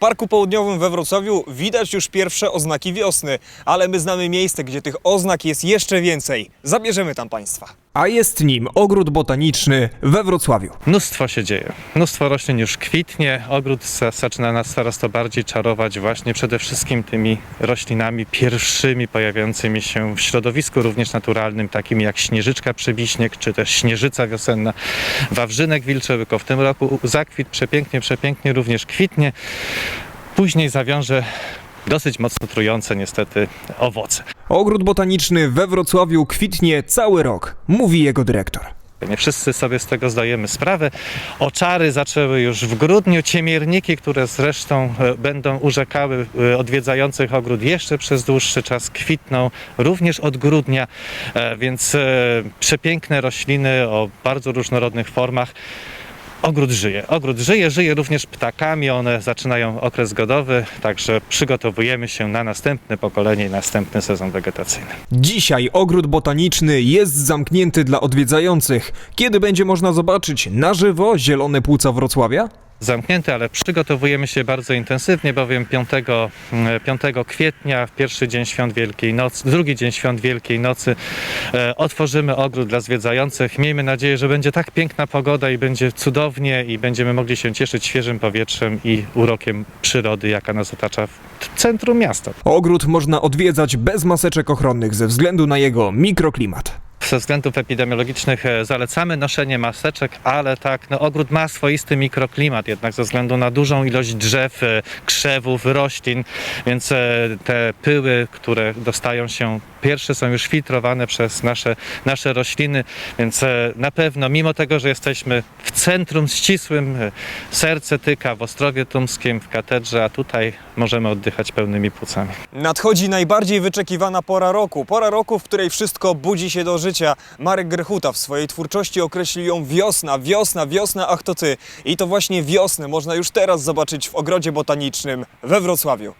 Parku Południowym we Wrocławiu widać już pierwsze oznaki wiosny, ale my znamy miejsce, gdzie tych oznak jest jeszcze więcej. Zabierzemy tam Państwa. A jest nim ogród botaniczny we Wrocławiu. Mnóstwo się dzieje. Mnóstwo roślin już kwitnie. Ogród za- zaczyna nas coraz to bardziej czarować właśnie przede wszystkim tymi roślinami pierwszymi pojawiającymi się w środowisku również naturalnym, takimi jak śnieżyczka przebiśnieg, czy też śnieżyca wiosenna, wawrzynek wilczełyko. W tym roku zakwit przepięknie, przepięknie również kwitnie. Później zawiąże dosyć mocno trujące niestety owoce. Ogród botaniczny we Wrocławiu kwitnie cały rok, mówi jego dyrektor. Nie wszyscy sobie z tego zdajemy sprawę. Oczary zaczęły już w grudniu, ciemierniki, które zresztą e, będą urzekały e, odwiedzających ogród jeszcze przez dłuższy czas, kwitną również od grudnia, e, więc przepiękne rośliny o bardzo różnorodnych formach. Ogród żyje. Ogród żyje, żyje również ptakami. One zaczynają okres godowy, także przygotowujemy się na następne pokolenie i następny sezon wegetacyjny. Dzisiaj ogród botaniczny jest zamknięty dla odwiedzających. Kiedy będzie można zobaczyć na żywo zielone płuca Wrocławia? Zamknięty, ale przygotowujemy się bardzo intensywnie, bowiem 5, mm, 5 kwietnia, w pierwszy dzień świąt Wielkiej Nocy, drugi dzień świąt Wielkiej Nocy, e, otworzymy ogród dla zwiedzających. Miejmy nadzieję, że będzie tak piękna pogoda i będzie cudownie i będziemy mogli się cieszyć świeżym powietrzem i urokiem przyrody, jaka nas otacza w centrum miasta. Ogród można odwiedzać bez maseczek ochronnych ze względu na jego mikroklimat. Ze względów epidemiologicznych e, zalecamy noszenie maseczek, ale tak, no, ogród ma swoisty mikroklimat, jednak ze względu na dużą ilość drzew, e, krzewów, roślin, więc e, te pyły, które dostają się, pierwsze są już filtrowane przez nasze, nasze rośliny, więc na pewno, mimo tego, że jesteśmy w centrum ścisłym, serce tyka w Ostrowie Tumskim, w katedrze, a tutaj możemy oddychać pełnymi płucami. Nadchodzi najbardziej wyczekiwana pora roku. Pora roku, w której wszystko budzi się do życia. Marek Grechuta w swojej twórczości określił ją wiosna, wiosna, wiosna, ach to ty. I to właśnie wiosnę można już teraz zobaczyć w ogrodzie botanicznym we Wrocławiu.